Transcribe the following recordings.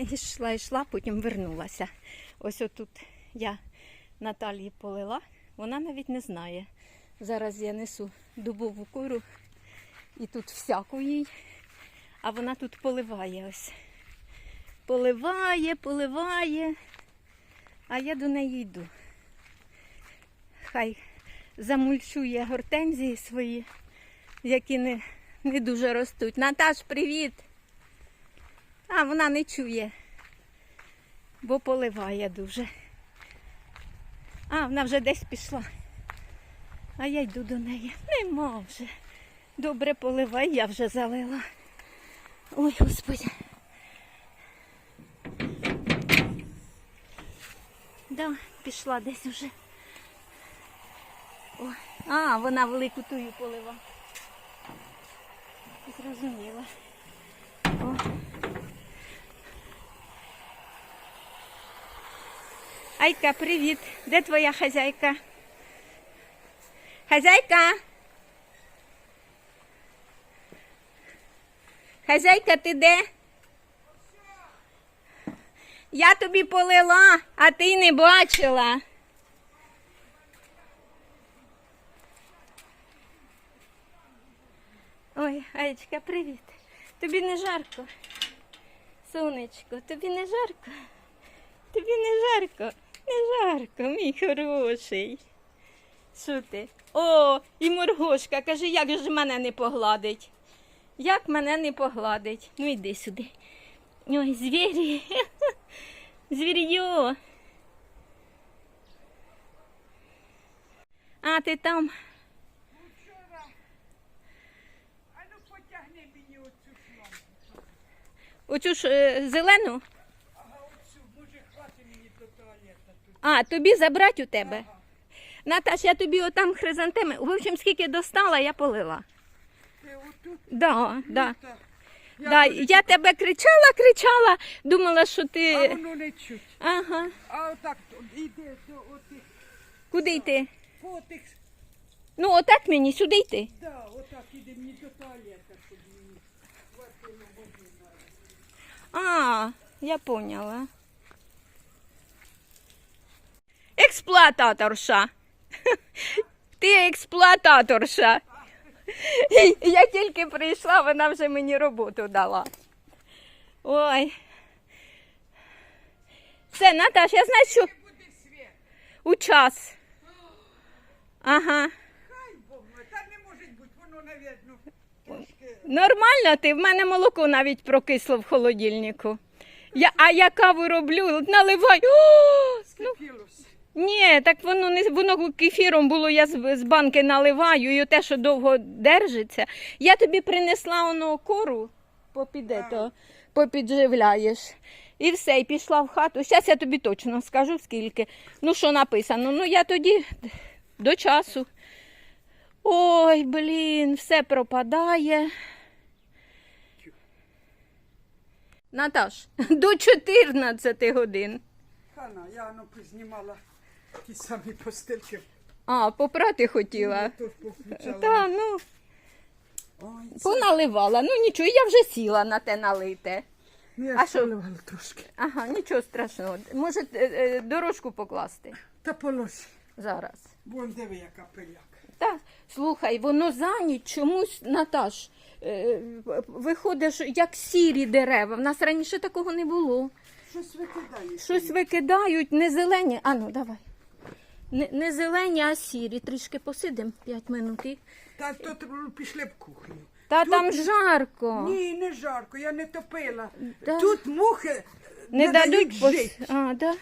Йшла, йшла, потім вернулася. Ось отут я Наталії полила, вона навіть не знає. Зараз я несу дубову кору і тут всяку їй, а вона тут поливає ось. Поливає, поливає, а я до неї йду. Хай замульчує гортензії свої, які не, не дуже ростуть. Наташ, привіт! А, вона не чує, бо поливає дуже. А, вона вже десь пішла. А я йду до неї. Нема вже. Добре поливай, я вже залила. Ой, господи. Да, пішла десь уже. О, а, вона велику тую полива. Зрозуміла. О. Айка, привіт. Де твоя хазяйка? Хазяйка? Хазяйка, ти де? Я тобі полила, а ти не бачила. Ой, Аєчка, привіт. Тобі не жарко? Сонечко, тобі не жарко? Тобі не жарко? Не жарко, мій хороший. Що ти? О, і моргошка, каже, як же мене не погладить? Як мене не погладить? Ну йди сюди. Ой, звірі. Звір'ю. А ти там. Вчора. А ну потягни мені оцю шламку. Оцю ж е, зелену. Ага, оцю, може хватить мені до туалета тут. А, тобі забрати у тебе. Наташ, я тобі отам хризантеми. В общем, скільки достала, я полила. Ти отут? Да, да. Так. Да, дуже- я тебе кричала, кричала, думала, що ти. А воно не чуть. Ага. А отак, до отих, Куди йти? по тих, Ну, отак мені, сюди йти. да, отак, іди мені до туалета, щоб мені. А, я поняла. Експлуататорша. Ти експлуататорша. Я тільки прийшла, вона вже мені роботу дала. Ой. Все, Наташ, я знаю, що у час. Ага. Хай Бог, мой, та не може бути, воно, трошки Нормально ти, в мене молоко навіть прокисло в холодильнику. Я, а я каву роблю, наливаю. О, ну. Ні, так воно не воно кефіром було, я з, з банки наливаю, і те, що довго держиться. Я тобі принесла воно кору, попіде то, попідживляєш. І все, і пішла в хату. Зараз я тобі точно скажу скільки. Ну, що написано. Ну, я тоді до часу. Ой, блін, все пропадає. Наташ, до 14 годин. Хана, я ну познімала ті самі постельки. А, попрати хотіла. Повключала. Та, ну, Ой, це... поналивала. Ну нічого, я вже сіла на те налите. Ну, я А що? поливала трошки. Ага, нічого страшного. Може, е, е, дорожку покласти Та полось. зараз. Вон диви, яка пиляка. Та, слухай, воно за ніч чомусь, Наташ, е, виходиш, як сірі дерева. В нас раніше такого не було. Щось викидаєш. Щось викидають, не зелені. А ну, давай. Не, не зелені, а сірі. Трішки посидимо 5 минут. і- Та тут пішли в кухню. Та Тут- там жарко. Ні, не жарко, я не топила. Да. Тут мухи Не, дають пос- жити. А, да?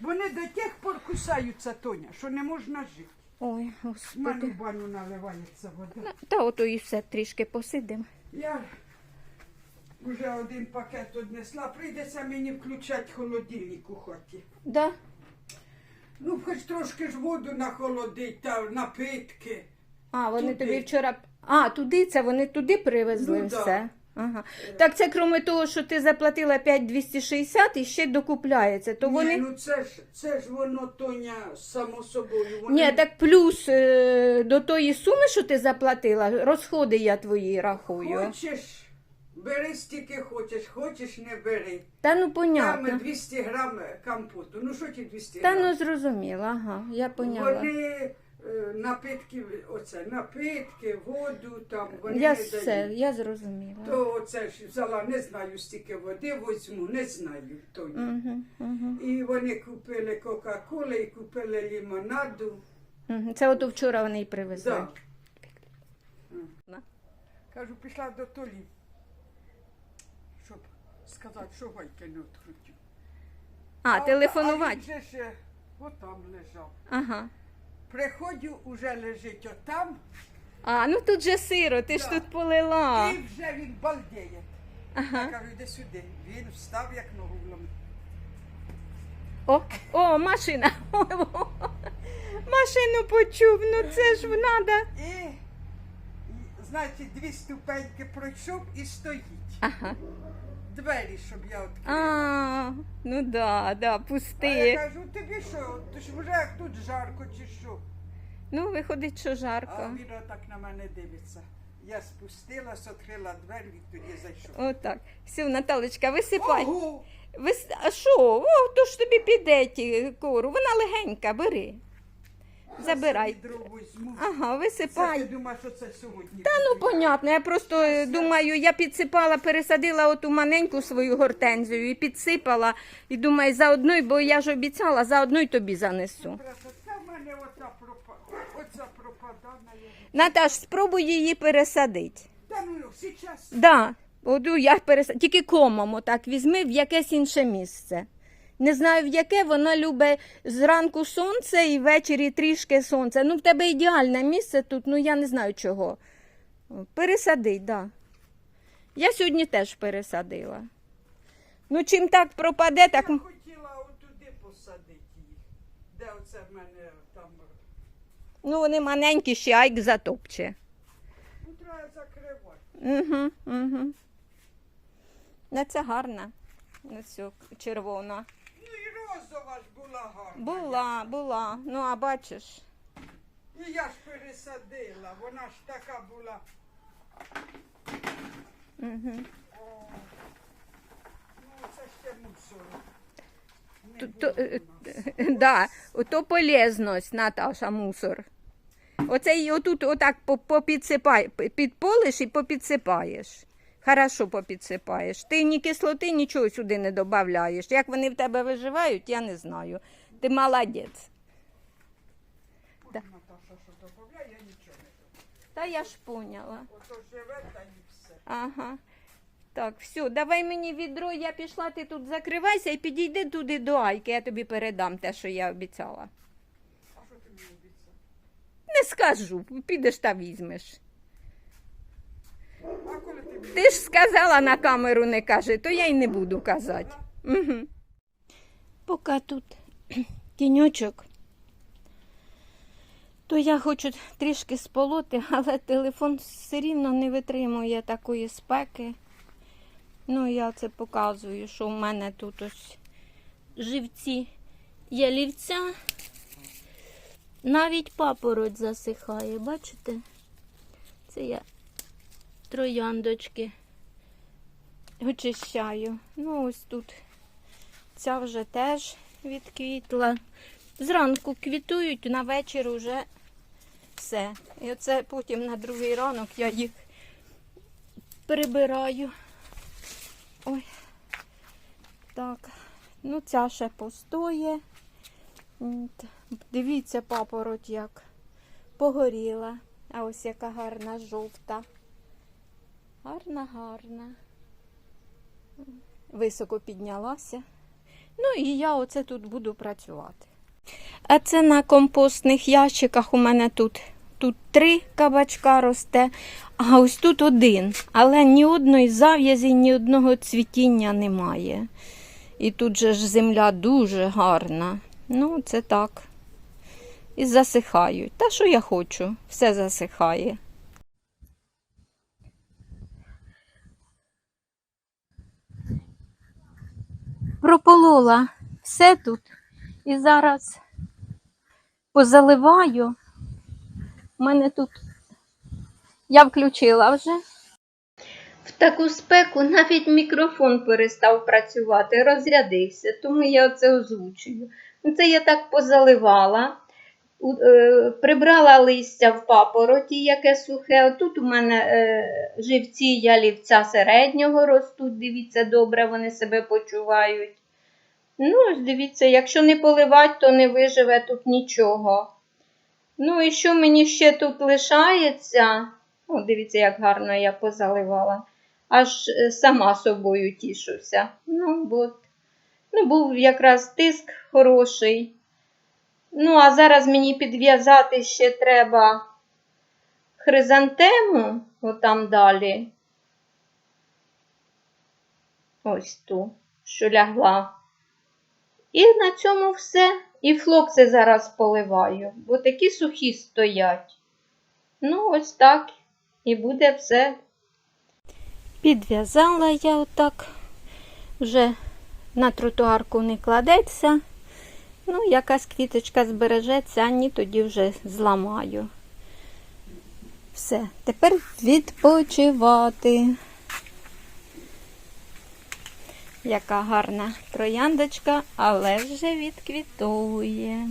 Вони до тих пор кусаються, Тоня, що не можна жити. Ой, В мене господи. в баню наливається вода. Та ото і все трішки посидимо. Я вже один пакет однесла, прийдеться мені включати холодильник у хаті. Да? Ну, хоч трошки ж воду нахолодить та напитки. А, вони Туди. тобі вчора. А, туди це вони туди привезли Ну, да. все. Ага. Так це крім того, що ти заплатила 5,260 і ще докупляється, то вони. Ні, ну це ж, це ж воно, Тоня, само собою. Вони... Ні, так плюс е, до тої суми, що ти заплатила, розходи я твої рахую. Хочеш, Бери стільки хочеш, хочеш не бери. Та ну Там 200 грам компоту. Ну що ті 200 Та грам? ну зрозуміла, ага, я поняла. Вони е, напитки, оце, напитки, воду там, вони Я не все, дають. я зрозуміла. То оце ж взяла, не знаю, стільки води возьму, не знаю тоді. Угу, угу. І вони купили Кока-Коли і купили лимонаду. Угу. Це от вчора вони й привезли. Да. Кажу, пішла до Толі, сказати, що гайки не відкрутю. А, А телефонувати. він же ж отам лежав. Ага. Приходжу, уже лежить отам, А, ну тут же сиро, ти ж Да. тут полила. і вже він балдіє. Ага. Я кажу, йди сюди. Він встав, як ногу вломив. О, о, машина. О, Машину почув, ну це ж надо. І, і, значить, дві ступеньки пройшов і стоїть. Ага. Двері, щоб я відкрила. А, ну да, да, А я пусти. кажу, тобі що? Ти ж вже як тут жарко чи що? Ну, виходить, що А жарко. він отак на мене дивиться. Я спустилась, відкрила двері, він тоді зайшов. Отак. Все, Наталочка, висипай. Ого! Вис... А що? О, то ж тобі піде ті кору. Вона легенька, бери. Забирай. Ага, Це висипай. ти думаєш, що це сьогодні? Та ну понятно, я просто е, думаю, я підсипала, пересадила оту маленьку свою гортензію і підсипала. І думаю, заодно, й- бо я ж обіцяла, заодно й тобі занесу. Це в мене оця, пропа... оця пропадана. Наташ, спробуй її пересадити. Та ну, зараз. Да, оду я пересад... Тільки комом отак візьми в якесь інше місце. Не знаю в яке, вона любить зранку сонце і ввечері трішки сонця. Ну, в тебе ідеальне місце тут, ну я не знаю чого. Пересади, так. Да. Я сьогодні теж пересадила. Ну, чим так пропаде, так. Я хотіла отуди посадити їх. Де оце в мене там. Ну, вони маленькі, ще айк затопче. Ну, треба закривати. Угу, угу. Ну, це гарна. Ну, все, червона. Ну і розова ж була гарна. Була, була. Ну, а бачиш. І я ж пересадила, вона ж така була. Угу. О, ну це ще мусор. Не То, було е, у нас. да, то полезність, Наташа, мусор. Оце і отут отак по- попідсипай, підполиш і попідсипаєш. Хорошо попідсипаєш. Ти ні кислоти, нічого сюди не додаєш. Як вони в тебе виживають, я не знаю. Ти молодець. Та я ж поняла. Ага. Так, все, давай мені відро, я пішла, ти тут закривайся і підійди туди до Айки, я тобі передам те, що я обіцяла. А що ти мені обіцяв? Не скажу, підеш та візьмеш. Ти ж сказала на камеру не кажи, то я й не буду казати. Угу. Поки тут тіньочок, то я хочу трішки сполоти, але телефон все рівно не витримує такої спеки. Ну, я це показую, що в мене тут ось живці ялівця. Навіть папороть засихає, бачите? Це я трояндочки очищаю. Ну, ось тут ця вже теж відквітла. Зранку квітують, на вечір вже все. І оце потім на другий ранок я їх прибираю. Ой. Так. Ну, ця ще постоє. От. Дивіться, папороть як погоріла. А ось яка гарна жовта. Гарна, гарна. Високо піднялася. Ну і я оце тут буду працювати. А це на компостних ящиках у мене тут. Тут три кабачка росте, а ось тут один. Але ні одної зав'язі, ні одного цвітіння немає. І тут же ж земля дуже гарна. Ну, це так. І засихають. Та що я хочу? Все засихає. Прополола все тут. І зараз позаливаю. У мене тут я включила вже. В таку спеку навіть мікрофон перестав працювати, розрядився, тому я оце озвучую. Ну, Це я так позаливала, е, прибрала листя в папороті, яке сухе. Тут у мене е, живці ялівця середнього ростуть, дивіться, добре вони себе почувають. Ну, ось дивіться, якщо не поливати, то не виживе тут нічого. Ну і що мені ще тут лишається? О, дивіться, як гарно я позаливала. Аж е, сама собою тішуся. Ну, от. ну, був якраз тиск хороший. Ну, а зараз мені підв'язати ще треба хризантему, отам далі. Ось ту, що лягла. І на цьому все. І флокси зараз поливаю, бо такі сухі стоять. Ну, ось так. І буде все. Підв'язала я отак. Вже на тротуарку не кладеться. Ну, якась квіточка збережеться, а ні, тоді вже зламаю. Все, тепер відпочивати. Яка гарна трояндочка, але вже відквітує.